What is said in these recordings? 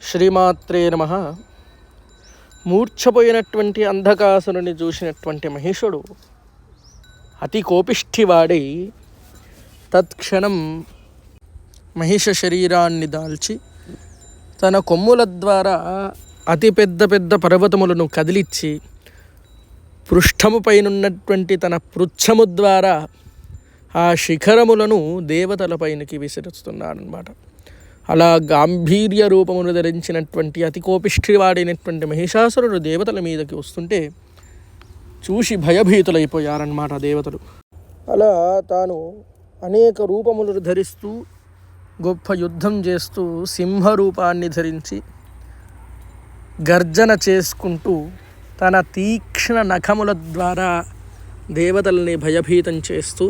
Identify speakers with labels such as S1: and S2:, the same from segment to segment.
S1: శ్రీమాత్రే నమ. మూర్ఛపోయినటువంటి అంధకాసురుని చూసినటువంటి మహిషుడు అతి కోపిష్ఠివాడై తత్క్షణం మహిష శరీరాన్ని దాల్చి తన కొమ్ముల ద్వారా అతి పెద్ద పెద్ద పర్వతములను కదిలిచ్చి పృష్ఠముపైనున్నటువంటి తన పృచ్ఛము ద్వారా ఆ శిఖరములను దేవతలపైనకి విసిరుస్తున్నాడనమాట అలా గాంభీర్య రూపమును ధరించినటువంటి అతి కోపిష్ఠివాడైనటువంటి మహిషాసురుడు దేవతల మీదకి వస్తుంటే చూసి భయభీతులైపోయారన్నమాట దేవతలు. అలా తాను అనేక రూపములను ధరిస్తూ గొప్ప యుద్ధం చేస్తూ సింహ రూపాన్ని ధరించి గర్జన చేసుకుంటూ తన తీక్ష్ణ నఖముల ద్వారా దేవతల్ని భయభీతం చేస్తూ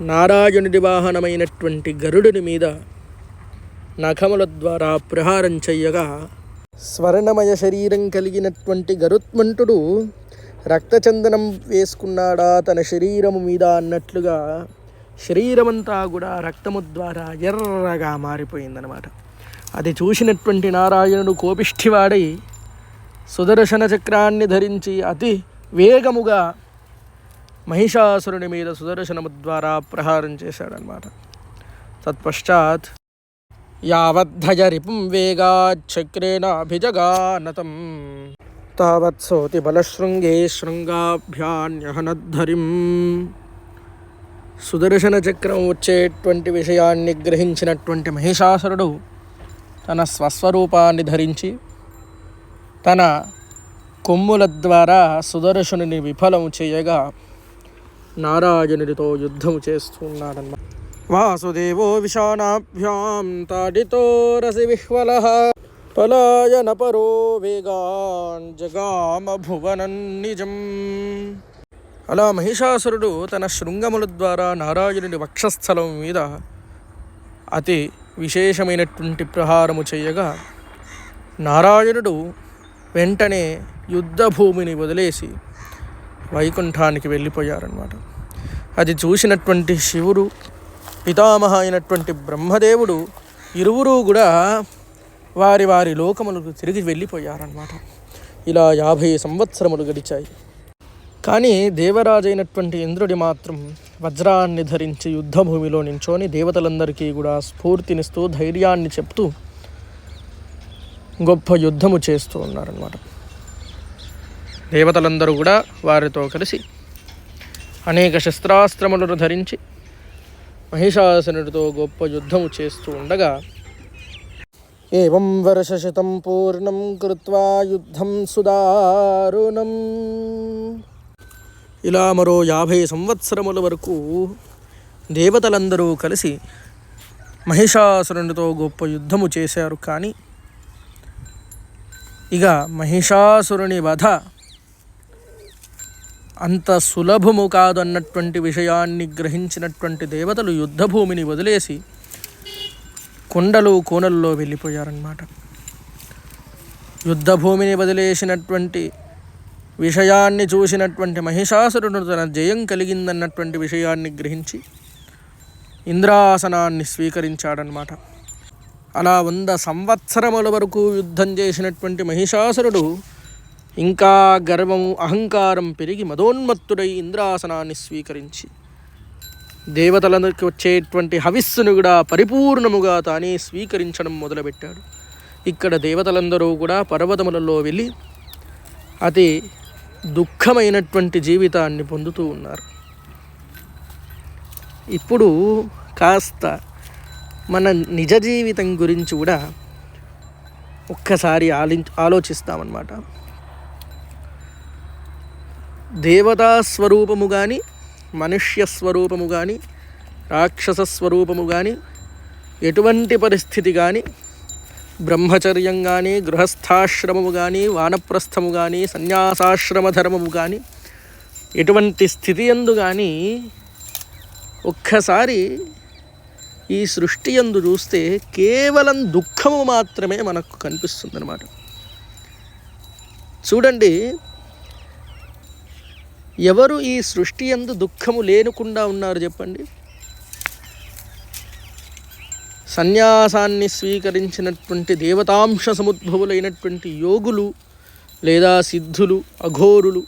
S1: నారాయణుడి వాహనమైనటువంటి గరుడుని మీద నఖముల ద్వారా ప్రహారం చెయ్యగా. స్వర్ణమయ శరీరం కలిగినటువంటి గరుత్మంతుడు రక్తచందనం వేసుకున్నాడా తన శరీరము మీద అన్నట్లుగా శరీరమంతా కూడా రక్తము ద్వారా ఎర్రగా మారిపోయిందనమాట అది చూసినటువంటి నారాయణుడు కోపిష్ఠివాడై సుదర్శన చక్రాన్ని ధరించి అతి వేగముగా మహిషాసురుని మీద సుదర్శనము ద్వారా ప్రహారం చేశాడనమాట తత్పశ్చాత్ యావద్ధయ రిపుం వేగాచక్రేణాభిజగానతం తావత్సోతి బలశృంగే శృంగాభ్యాన్యహనద్ధరిం. సుదర్శన చక్రం వచ్చేటువంటి విషయాన్ని గ్రహించినటువంటి మహిషాసురుడు తన స్వస్వరూపాన్ని ధరించి తన కొమ్ముల ద్వారా సుదర్శనుని విఫలం చేయగా నారాయణుడితో యుద్ధము చేస్తున్నాడన్నమాట వాసుదేవో విషాణాభ్యాం తాడితో రసి విహ్వల పలాయన పరో వేగాన్ జగామ భువనం నిజం. అలా మహిషాసురుడు తన శృంగముల ద్వారా నారాయణుడి వక్షస్థలం మీద అతి విశేషమైనటువంటి ప్రహారము చేయగా నారాయణుడు వెంటనే యుద్ధభూమిని వదిలేసి వైకుంఠానికి వెళ్ళిపోయారనమాట అది చూసినటువంటి శివుడు పితామహ అయినటువంటి బ్రహ్మదేవుడు ఇరువురు కూడా వారి వారి లోకములకు తిరిగి వెళ్ళిపోయారనమాట ఇలా యాభై సంవత్సరములు గడిచాయి. కానీ దేవరాజైనటువంటి ఇంద్రుడి మాత్రం వజ్రాన్ని ధరించి యుద్ధభూమిలో నించోని దేవతలందరికీ కూడా స్ఫూర్తినిస్తూ ధైర్యాన్ని చెప్తూ గొప్ప యుద్ధము చేస్తూ ఉన్నారనమాట దేవతలందరూ కూడా వారితో కలిసి అనేక శస్త్రాస్త్రములను ధరించి మహిషాసునుడితో గొప్ప యుద్ధము చేస్తూ ఉండగా ఏం వర్షశతం పూర్ణం కృత్వా యుద్ధం సుదారుణం. ఇలా మరో యాభై సంవత్సరముల వరకు దేవతలందరూ కలిసి మహిషాసురునితో గొప్ప యుద్ధము చేశారు. కానీ ఇక మహిషాసురుని వధ అంత సులభము కాదు అన్నటువంటి విషయాన్ని గ్రహించినటువంటి దేవతలు యుద్ధభూమిని వదిలేసి కొండలు కోనల్లో వెళ్ళిపోయారన్నమాట. యుద్ధభూమిని వదిలేసినటువంటి విషయాన్ని చూసినటువంటి మహిషాసురుడు తన జయం కలిగిందన్నటువంటి విషయాన్ని గ్రహించి ఇంద్రాసనాన్ని స్వీకరించాడనమాట అలా వంద సంవత్సరముల వరకు యుద్ధం చేసినటువంటి మహిషాసురుడు ఇంకా గర్వము అహంకారం పెరిగి మదోన్మత్తుడై ఇంద్రాసనాన్ని స్వీకరించి. దేవతలకు వచ్చేటువంటి హవిస్సును కూడా పరిపూర్ణముగా తానే స్వీకరించడం మొదలుపెట్టాడు. ఇక్కడ దేవతలందరూ కూడా పర్వతములలో వెళ్ళి అతి దుఃఖమైనటువంటి జీవితాన్ని పొందుతూ ఉన్నారు. ఇప్పుడు కాస్త మన నిజ జీవితం గురించి కూడా ఒక్కసారి ఆలి ఆలోచిస్తామన్నమాట. దేవతా స్వరూపము కానీ మనుష్యస్వరూపము కానీ రాక్షస స్వరూపము కానీ ఎటువంటి పరిస్థితి కానీ బ్రహ్మచర్యం కానీ గృహస్థాశ్రమము కానీ వానప్రస్థము కానీ సన్యాసాశ్రమ ధర్మము కానీ ఎటువంటి స్థితి ఎందు కానీ ఒక్కసారి ఈ సృష్టి ఎందు చూస్తే కేవలం దుఃఖము మాత్రమే మనకు కనిపిస్తుందన్నమాట. చూడండి ఎవరు ఈ సృష్టి ఎందు దుఃఖము లేనుకుండా ఉన్నారు చెప్పండి? సన్యాసాన్ని స్వీకరించినటువంటి దేవతాంశ సముద్భవులైనటువంటి యోగులు లేదా సిద్ధులు అఘోరులు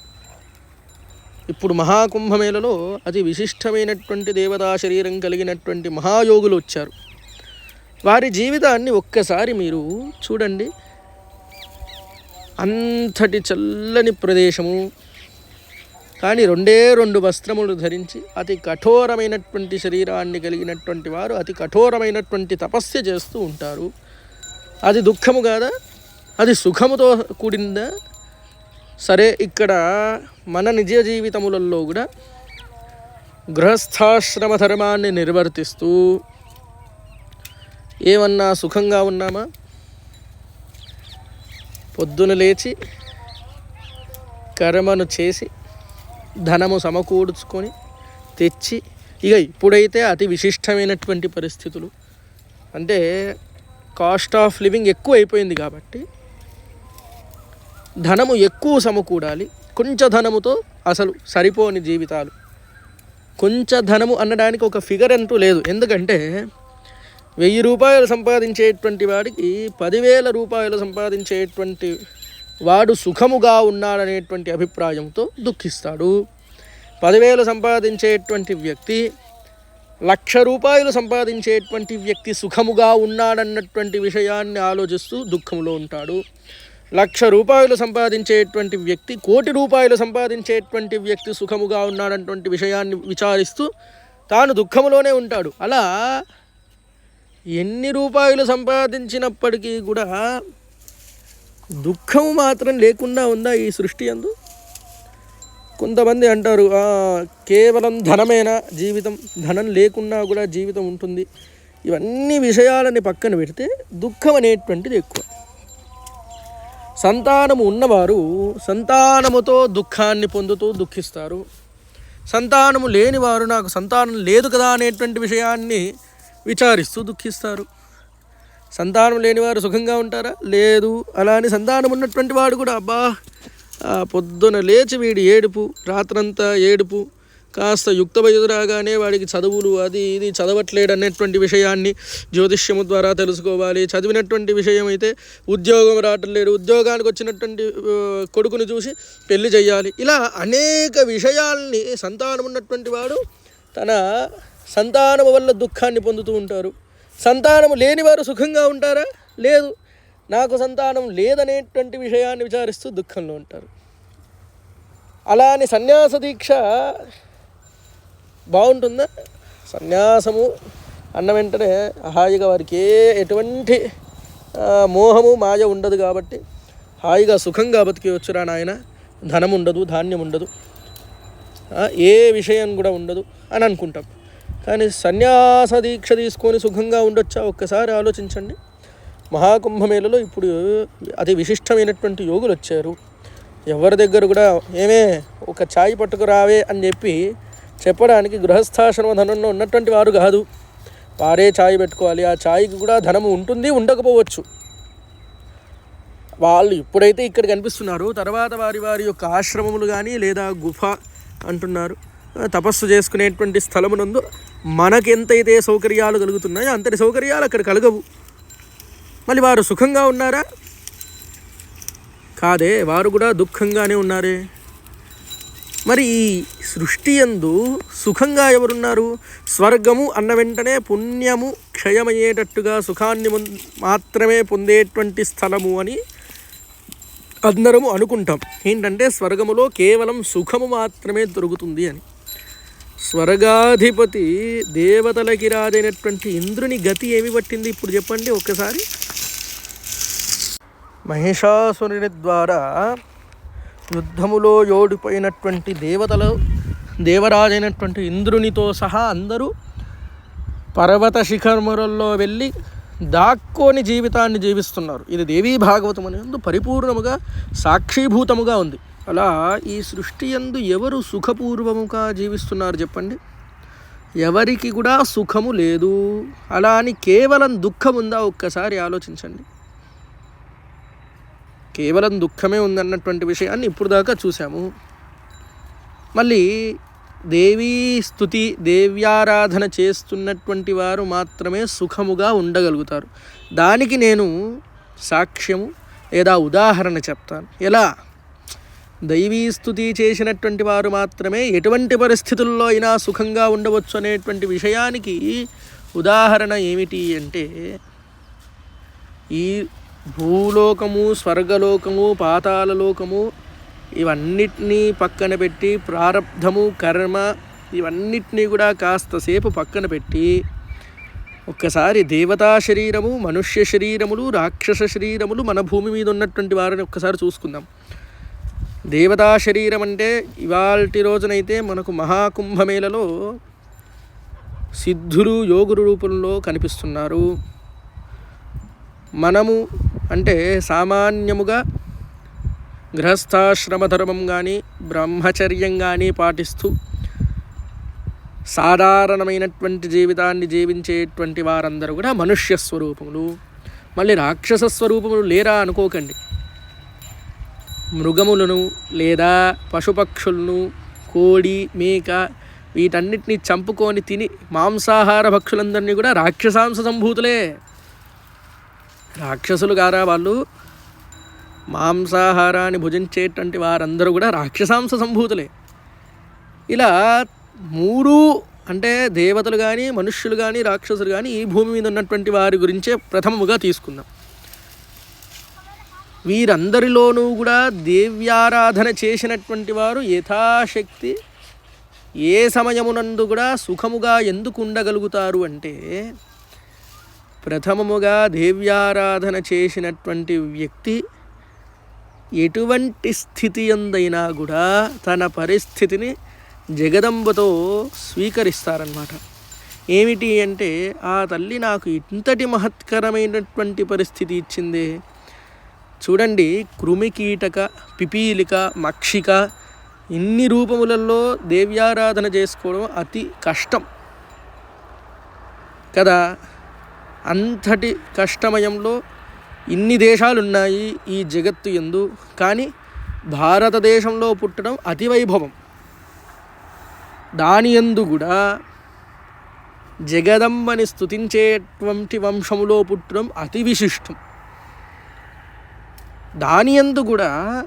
S1: ఇప్పుడు మహాకుంభమేళలో అతి విశిష్టమైనటువంటి దేవతా శరీరం కలిగినటువంటి మహాయోగులు వచ్చారు. వారి జీవితాన్ని ఒక్కసారి మీరు చూడండి. అంతటి చల్లని ప్రదేశము కానీ రెండే రెండు వస్త్రములు ధరించి అతి కఠోరమైనటువంటి శరీరాన్ని కలిగినటువంటి వారు అతి కఠోరమైనటువంటి తపస్య చేస్తూ ఉంటారు. అది దుఃఖము కాదా? అది సుఖముతో కూడిందా? సరే ఇక్కడ మన నిజ జీవితములలో కూడా గృహస్థాశ్రమ ధర్మాన్ని నిర్వర్తిస్తూ ఏమన్నా సుఖంగా ఉన్నామా? పొద్దున లేచి కర్మను చేసి ధనము సమకూర్చుకొని తెచ్చి ఇక ఇప్పుడైతే అతి విశిష్టమైనటువంటి పరిస్థితులు. అంటే కాస్ట్ ఆఫ్ లివింగ్ ఎక్కువ అయిపోయింది కాబట్టి ధనము ఎక్కువ సమకూడాలి. కొంచెం ధనముతో అసలు సరిపోని జీవితాలు. కొంచెం ధనము అనడానికి ఒక ఫిగర్ అంటూ లేదు. ఎందుకంటే వెయ్యి రూపాయలు సంపాదించేటువంటి వాడికి పదివేల రూపాయలు సంపాదించేటువంటి వాడు సుఖముగా ఉన్నాడనేటువంటి అభిప్రాయంతో దుఃఖిస్తాడు. పదివేలు సంపాదించేటువంటి వ్యక్తి లక్ష రూపాయలు సంపాదించేటువంటి వ్యక్తి సుఖముగా ఉన్నాడన్నటువంటి విషయాన్ని ఆలోచిస్తూ దుఃఖంలో ఉంటాడు. లక్ష రూపాయలు సంపాదించేటువంటి వ్యక్తి కోటి రూపాయలు సంపాదించేటువంటి వ్యక్తి సుఖముగా ఉన్నాడన్నటువంటి విషయాన్ని విచారిస్తూ తాను దుఃఖములోనే ఉంటాడు. అలా ఎన్ని రూపాయలు సంపాదించినప్పటికీ కూడా దుఃఖం మాత్రం లేకుండా ఉందా ఈ సృష్టి అందు? కొంతమంది అంటారు కేవలం ధనమేనా? జీవితం ధనం లేకున్నా కూడా జీవితం ఉంటుంది. ఇవన్నీ విషయాలని పక్కన పెడితే దుఃఖం అనేటువంటిది ఎక్కువ. సంతానము ఉన్నవారు సంతానముతో దుఃఖాన్ని పొందుతూ దుఃఖిస్తారు. సంతానము లేనివారు నాకు సంతానం లేదు కదా అనేటువంటి విషయాన్ని విచారిస్తూ దుఃఖిస్తారు. సంతానం లేనివారు సుఖంగా ఉంటారా? లేదు. అలా అని సంతానం ఉన్నటువంటి వాడు కూడా అబ్బా పొద్దున లేచి వీడి ఏడుపు రాత్రంతా ఏడుపు కాస్త యుక్త వయసు రాగానే వాడికి చదువులు అది ఇది చదవట్లేడు అనేటువంటి విషయాన్ని జ్యోతిష్యము ద్వారా తెలుసుకోవాలి. చదివినటువంటి విషయం అయితే ఉద్యోగం రావటం లేడు ఉద్యోగానికి వచ్చినటువంటి కొడుకును కొడుకుని చూసి పెళ్ళి చేయాలి ఇలా అనేక విషయాల్ని సంతానం ఉన్నటువంటి వాడు తన సంతానము వల్ల దుఃఖాన్ని పొందుతూ ఉంటారు. సంతానము లేనివారు సుఖంగా ఉంటారా? లేదు. నాకు సంతానం లేదనేటువంటి విషయాన్ని విచారిస్తూ దుఃఖంలో ఉంటారు. అలా అని సన్యాస దీక్ష బాగుంటుందా? సన్యాసము అన్న వెంటనే హాయిగా వారికి ఏ ఎటువంటి మోహము మాయ ఉండదు కాబట్టి హాయిగా సుఖంగా బతికేవచ్చురా నాయన? ధనం ఉండదు ధాన్యం ఉండదు ఏ విషయం కూడా ఉండదు అని అనుకుంటాం కానీ సన్యాస దీక్ష తీసుకొని సుఖంగా ఉండొచ్చా? ఒక్కసారి ఆలోచించండి. మహాకుంభమేళలో ఇప్పుడు అతి విశిష్టమైనటువంటి యోగులు వచ్చారు. ఎవరి దగ్గర కూడా ఏమే ఒక ఛాయ్ పట్టుకురావే అని చెప్పి చెప్పడానికి గృహస్థాశ్రమ ధనంలో ఉన్నటువంటి వారు కాదు. వారే ఛాయ్ పెట్టుకోవాలి. ఆ ఛాయ్కి కూడా ధనము ఉంటుంది ఉండకపోవచ్చు. వాళ్ళు ఇప్పుడైతే ఇక్కడ కనిపిస్తున్నారు. తర్వాత వారి వారి యొక్క ఆశ్రమములు కానీ లేదా గుఫ అంటున్నారు. తపస్సు చేసుకునేటువంటి స్థలమునందు మనకెంతైతే సౌకర్యాలు కలుగుతున్నాయో అంతటి సౌకర్యాలు అక్కడ కలగవు. మళ్ళీ వారు సుఖంగా ఉన్నారా? కాదే వారు కూడా దుఃఖంగానే ఉన్నారే. మరి ఈ సృష్టి యందు సుఖంగా ఎవరున్నారు? స్వర్గము అన్న వెంటనే పుణ్యము క్షయమయ్యేటట్టుగా సుఖాన్ని మాత్రమే పొందేటువంటి స్థలము అని అందరము అనుకుంటాం. ఏంటంటే స్వర్గములో కేవలం సుఖము మాత్రమే దొరుకుతుంది అని. స్వర్గాధిపతి దేవతలకి రాజైనటువంటి ఇంద్రుని గతి ఏమి పట్టింది ఇప్పుడు చెప్పండి ఒక్కసారి. మహిషాసురుని ద్వారా యుద్ధములో ఓడిపోయినటువంటి దేవతలు దేవరాజైనటువంటి ఇంద్రునితో సహా అందరూ పర్వత శిఖరములలో వెళ్ళి దాక్కోని జీవితాన్ని జీవిస్తున్నారు. ఇది దేవీ భాగవతం అనేది పరిపూర్ణముగా సాక్షీభూతముగా ఉంది. అలా ఈ సృష్టి యందు ఎవరు సుఖపూర్వముగా జీవిస్తున్నారు చెప్పండి? ఎవరికి కూడా సుఖము లేదు. అలా అని కేవలం దుఃఖం ఉందా ఒక్కసారి ఆలోచించండి. కేవలం దుఃఖమే ఉందన్నటువంటి విషయాన్ని ఇప్పుడు దాకా చూసాము మళ్ళీ దేవీ స్థుతి దేవ్యారాధన చేస్తున్నటువంటి వారు మాత్రమే సుఖముగా ఉండగలుగుతారు. దానికి నేను సాక్ష్యము లేదా ఉదాహరణ చెప్తాను. ఎలా? దైవీ స్థుతి చేసినటువంటి వారు మాత్రమే ఎటువంటి పరిస్థితుల్లో అయినా సుఖంగా ఉండవచ్చు అనేటువంటి విషయానికి ఉదాహరణ ఏమిటి అంటే ఈ భూలోకము స్వర్గలోకము పాతాళలోకము ఇవన్నిటినీ పక్కన పెట్టి ప్రారంధము కర్మ ఇవన్నిటినీ కూడా కాస్తసేపు పక్కన పెట్టి ఒక్కసారి దేవతా శరీరము మనుష్య శరీరములు రాక్షస శరీరములు మన భూమి మీద ఉన్నటువంటి వారిని ఒక్కసారి చూసుకుందాం. దేవతా శరీరం అంటే ఇవాల్టి రోజునైతే మనకు మహాకుంభమేళలో సిద్ధులు యోగురు రూపంలో కనిపిస్తున్నారు. మనము అంటే సామాన్యముగా గృహస్థాశ్రమ ధర్మం కానీ బ్రహ్మచర్యం కానీ పాటిస్తూ సాధారణమైనటువంటి జీవితాన్ని జీవించేటువంటి వారందరూ కూడా మనుష్య స్వరూపములు. మళ్ళీ రాక్షస స్వరూపములు లేరా అనుకోకండి. మృగములను లేదా పశుపక్షులను కోడి మేక వీటన్నిటిని చంపుకొని తిని మాంసాహార భక్షులందరినీ కూడా రాక్షసాంశ సంభూతులే. రాక్షసులు కారా వాళ్ళు? మాంసాహారాన్ని భుజించేటువంటి వారందరూ కూడా రాక్షసాంశ సంభూతులే. ఇలా మూడు అంటే దేవతలు కానీ మనుష్యులు కానీ రాక్షసులు కానీ ఈ భూమి మీద ఉన్నటువంటి వారి గురించే ప్రథమముగా తీసుకుందాం. వీరందరిలోనూ కూడా దేవ్యారాధన చేసినటువంటి వారు యథాశక్తి. ఏ సమయమునందు కూడా సుఖముగా ఎందుకు ఉండగలుగుతారు అంటే ప్రథమముగా దేవ్యారాధన చేసినటువంటి వ్యక్తి ఎటువంటి స్థితి ఎందైనా కూడా తన పరిస్థితిని జగదంబతో స్వీకరిస్తారన్నమాట. ఏమిటి అంటే ఆ తల్లి నాకు ఇంతటి మహత్కరమైనటువంటి పరిస్థితి ఇచ్చిందే. చూడండి కృమికీటక పిపీలిక మక్షిక ఇన్ని రూపములలో దేవ్యారాధన చేసుకోవడం అతి కష్టం. కదా? అంతటి కష్టమయంలో ఇన్ని దేశాలున్నాయి ఈ జగత్తు ఎందు కానీ భారతదేశంలో పుట్టడం అతి వైభవం. దాని ఎందు కూడా జగదంబని స్తుతించేటువంటి వంశములో పుట్టడం అతి విశిష్టం. దాని ఎందు కూడా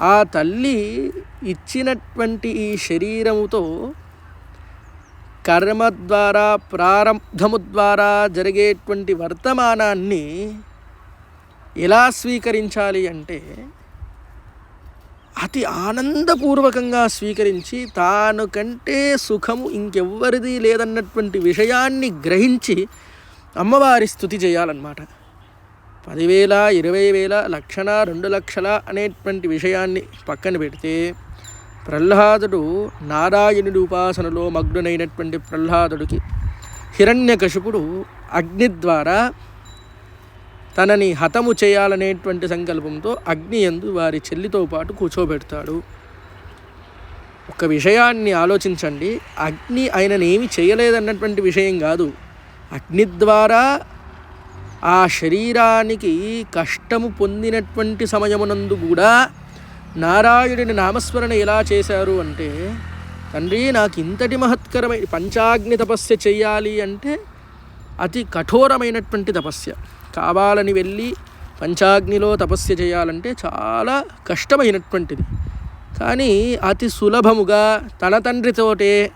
S1: ఆ తల్లి ఇచ్చినటువంటి ఈ శరీరముతో కర్మ ద్వారా ప్రారంధము ద్వారా జరిగేటువంటి వర్తమానాన్ని ఎలా స్వీకరించాలి అంటే అతి ఆనందపూర్వకంగా స్వీకరించి తాను కంటే సుఖము ఇంకెవ్వరిది లేదన్నటువంటి విషయాన్ని గ్రహించి అమ్మవారి స్థుతి చేయాలన్నమాట. పదివేల ఇరవై వేల లక్షణ రెండు లక్షల అనేటువంటి విషయాన్ని పక్కన పెడితే ప్రహ్లాదుడు నారాయణుడి ఉపాసనలో మగ్నునైనటువంటి ప్రహ్లాదుడికి హిరణ్యకశిపుడు అగ్ని ద్వారా తనని హతము చేయాలనేటువంటి సంకల్పంతో అగ్ని ఎందు వారి చెల్లితో పాటు కూర్చోబెడతాడు. ఒక విషయాన్ని ఆలోచించండి. అగ్ని ఆయననేమి చేయలేదన్నటువంటి విషయం కాదు. అగ్ని ద్వారా ఆ శరీరానికి కష్టము పొందినటువంటి సమయమునందు కూడా నారాయణుడిని నామస్మరణ ఎలా చేశారు అంటే తండ్రి నాకు ఇంతటి మహత్కరమైన పంచాగ్ని తపస్య చెయ్యాలి అంటే అతి కఠోరమైనటువంటి తపస్య. కావాలని వెళ్ళి పంచాగ్నిలో తపస్య చేయాలంటే చాలా కష్టమైనటువంటిది. కానీ అతి సులభముగా తన తండ్రితోటే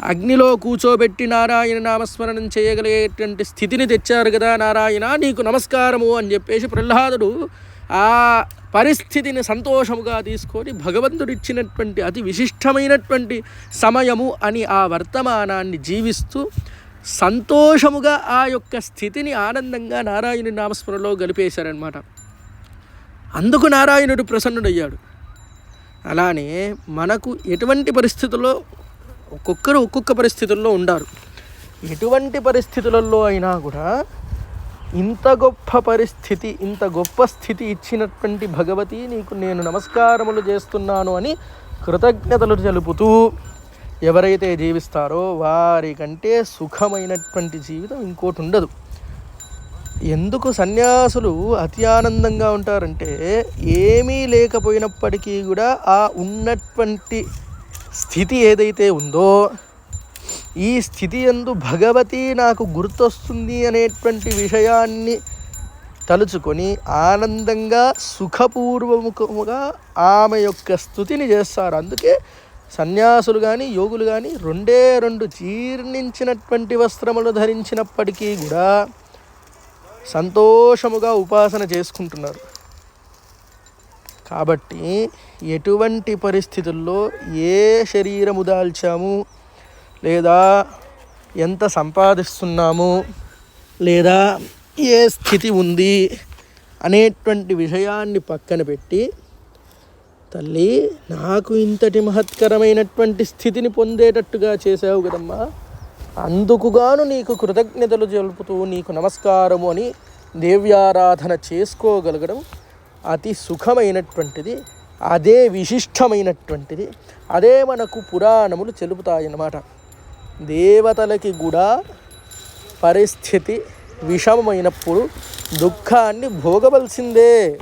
S1: అగ్నిలో కూర్చోబెట్టి నారాయణ నామస్మరణం చేయగలిగేటువంటి స్థితిని తెచ్చారు కదా నారాయణ నీకు నమస్కారము అని చెప్పేసి ప్రహ్లాదుడు ఆ పరిస్థితిని సంతోషముగా తీసుకొని భగవంతుడిచ్చినటువంటి అతి విశిష్టమైనటువంటి సమయము అని ఆ వర్తమానాన్ని జీవిస్తూ సంతోషముగా ఆ యొక్క స్థితిని ఆనందంగా నారాయణుడి నామస్మరణలో గలిపేశారనమాట అందుకు నారాయణుడు ప్రసన్నుడయ్యాడు. అలానే మనకు ఎటువంటి పరిస్థితుల్లో ఒక్కొక్కరు ఒక్కొక్క పరిస్థితుల్లో ఉండారు. ఎటువంటి పరిస్థితులలో అయినా కూడా ఇంత గొప్ప పరిస్థితి ఇంత గొప్ప స్థితి ఇచ్చినటువంటి భగవతి నీకు నేను నమస్కారములు చేస్తున్నాను అని కృతజ్ఞతలు తెలుపుతూ ఎవరైతే జీవిస్తారో వారికంటే సుఖమైనటువంటి జీవితం ఇంకోటి ఉండదు. ఎందుకు సన్యాసులు అతి ఆనందంగా ఉంటారంటే ఏమీ లేకపోయినప్పటికీ కూడా ఆ ఉన్నటువంటి స్థితి ఏదైతే ఉందో ఈ స్థితి ఎందు భగవతి నాకు గుర్తొస్తుంది అనేటువంటి విషయాన్ని తలుచుకొని ఆనందంగా సుఖపూర్వముఖముగా ఆమె యొక్క స్థుతిని చేస్తారు. అందుకే సన్యాసులు కానీ యోగులు కానీ రెండే రెండు జీర్ణించినటువంటి వస్త్రములు ధరించినప్పటికీ కూడా సంతోషముగా ఉపాసన చేసుకుంటున్నారు. కాబట్టి ఎటువంటి పరిస్థితుల్లో ఏ శరీరము దాల్చాము? లేదా ఎంత సంపాదిస్తున్నాము? లేదా ఏ స్థితి ఉంది? అనేటువంటి విషయాన్ని పక్కన పెట్టి తల్లి నాకు ఇంతటి మహత్కరమైనటువంటి స్థితిని పొందేటట్టుగా చేసావు కదమ్మా. అందుకుగాను నీకు కృతజ్ఞతలు జరుపుతూ నీకు నమస్కారము అని దేవ్యారాధన చేసుకోగలగడం అతి సుఖమైనటువంటిది అదే విశిష్టమైనటువంటిది అదే మనకు పురాణములు చెలుపుతాయన్నమాట. దేవతలకి కూడా పరిస్థితి విషమమైనప్పుడు దుఃఖాన్ని భోగవలసిందే.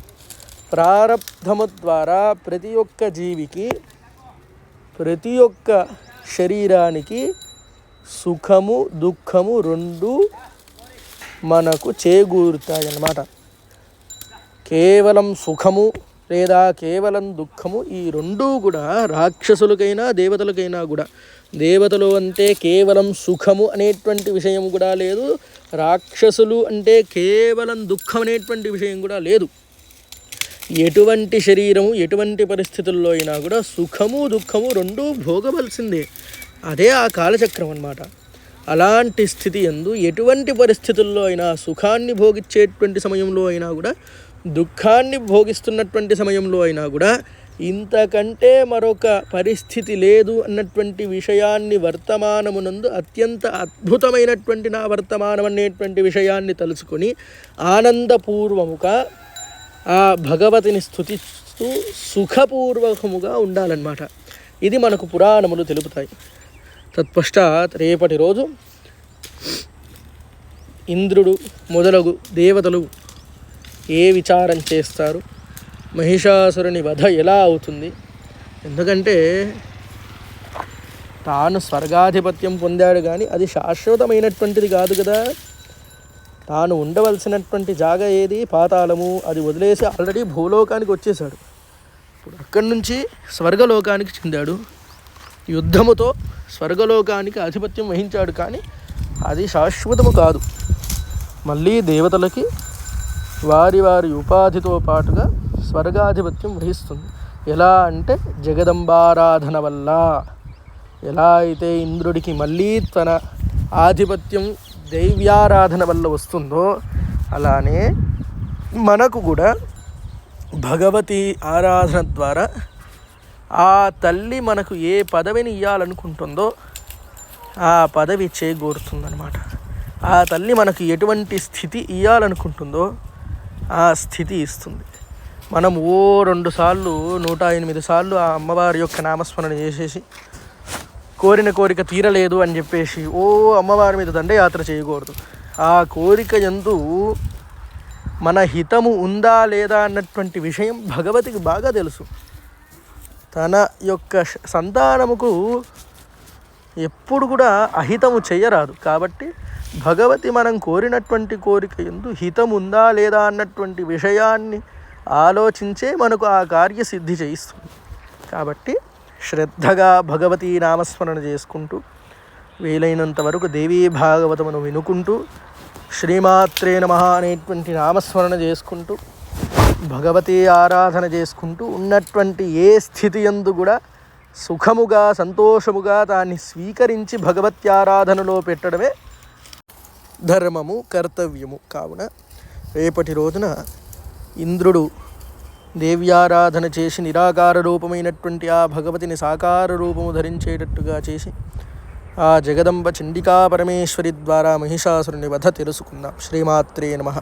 S1: ప్రారంధము ద్వారా ప్రతి ఒక్క జీవికి ప్రతి ఒక్క శరీరానికి సుఖము దుఃఖము రెండు మనకు చేకూరుతాయన్నమాట. కేవలం సుఖము లేదా కేవలం దుఃఖము ఈ రెండూ కూడా రాక్షసులకైనా దేవతలకైనా కూడా. దేవతలు అంటే కేవలం సుఖము అనేటువంటి విషయం కూడా లేదు. రాక్షసులు అంటే కేవలం దుఃఖం అనేటువంటి విషయం కూడా లేదు. ఎటువంటి శరీరము ఎటువంటి పరిస్థితుల్లో అయినా కూడా సుఖము దుఃఖము రెండూ భోగవలసిందే. అదే ఆ కాలచక్రం అనమాట అలాంటి స్థితి ఎందు ఎటువంటి పరిస్థితుల్లో అయినా సుఖాన్ని భోగించేటువంటి సమయంలో అయినా కూడా దుఃఖాన్ని భోగిస్తున్నటువంటి సమయంలో అయినా కూడా ఇంతకంటే మరొక పరిస్థితి లేదు అన్నటువంటి విషయాన్ని వర్తమానమునందు అత్యంత అద్భుతమైనటువంటి నా వర్తమానం అనేటువంటి విషయాన్ని తలుచుకొని ఆనందపూర్వముగా ఆ భగవతిని స్థుతిస్తూ సుఖపూర్వకముగా ఉండాలన్నమాట. ఇది మనకు పురాణములు తెలుపుతాయి. తత్పశ్చాత్ రేపటి రోజు ఇంద్రుడు మొదలగు దేవతలు ఏ విచారం చేస్తారు? మహిషాసురుని వధ ఎలా అవుతుంది? ఎందుకంటే తాను స్వర్గాధిపత్యం పొందాడు కానీ అది శాశ్వతమైనటువంటిది కాదు కదా. తాను ఉండవలసినటువంటి జాగా ఏది? పాతాళము. అది వదిలేసి ఆల్రెడీ భూలోకానికి వచ్చేసాడు ఇప్పుడు అక్కడి నుంచి స్వర్గలోకానికి చెందాడు. యుద్ధముతో స్వర్గలోకానికి ఆధిపత్యం వహించాడు కానీ అది శాశ్వతము కాదు. మళ్ళీ దేవతలకి వారి వారి ఉపాధితో పాటుగా స్వర్గాధిపత్యం వహిస్తుంది. ఎలా అంటే జగదంబారాధన వల్ల. ఎలా అయితే ఇంద్రుడికి మళ్ళీ తన ఆధిపత్యం దైవ్యారాధన వల్ల వస్తుందో అలానే మనకు కూడా భగవతి ఆరాధన ద్వారా ఆ తల్లి మనకు ఏ పదవిని ఇవ్వాలనుకుంటుందో ఆ పదవి చేకూరుతుందన్నమాట. ఆ తల్లి మనకు ఎటువంటి స్థితి ఇవ్వాలనుకుంటుందో ఆ స్థితి ఇస్తుంది. మనం ఓ రెండు సార్లు నూట ఎనిమిది సార్లు ఆ అమ్మవారి యొక్క నామస్మరణ చేసేసి కోరిన కోరిక తీరలేదు అని చెప్పేసి ఓ అమ్మవారి మీద దండయాత్ర చేయకూడదు. ఆ కోరిక ఎందు మన హితము ఉందా లేదా అన్నటువంటి విషయం భగవతికి బాగా తెలుసు. తన యొక్క సంతానముకు ఎప్పుడు కూడా అహితము చేయరాదు. కాబట్టి భగవతి మనం కోరినటువంటి కోరిక ఎందు హితం ఉందా లేదా అన్నటువంటి విషయాన్ని ఆలోచించే మనకు ఆ కార్యసిద్ధి చేయిస్తుంది. కాబట్టి శ్రద్ధగా భగవతీ నామస్మరణ చేసుకుంటూ వీలైనంత వరకు దేవీ భాగవతమును వినుకుంటూ శ్రీమాత్రే నమ అనేటువంటి నామస్మరణ చేసుకుంటూ భగవతి ఆరాధన చేసుకుంటూ ఉన్నటువంటి ఏ స్థితి ఎందు కూడా సుఖముగా సంతోషముగా దాన్ని స్వీకరించి భగవత్యారాధనలో పెట్టడమే ధర్మము కర్తవ్యము. కావున రేపటి రోజున ఇంద్రుడు దేవ్యారాధన చేసి నిరాకార రూపమైనటువంటి ఆ భగవతిని సాకార రూపము ధరించేటట్టుగా చేసి ఆ జగదంబ చండికా పరమేశ్వరి ద్వారా మహిషాసురుని వధ తెలుసుకుందాం. శ్రీమాత్రే నమః.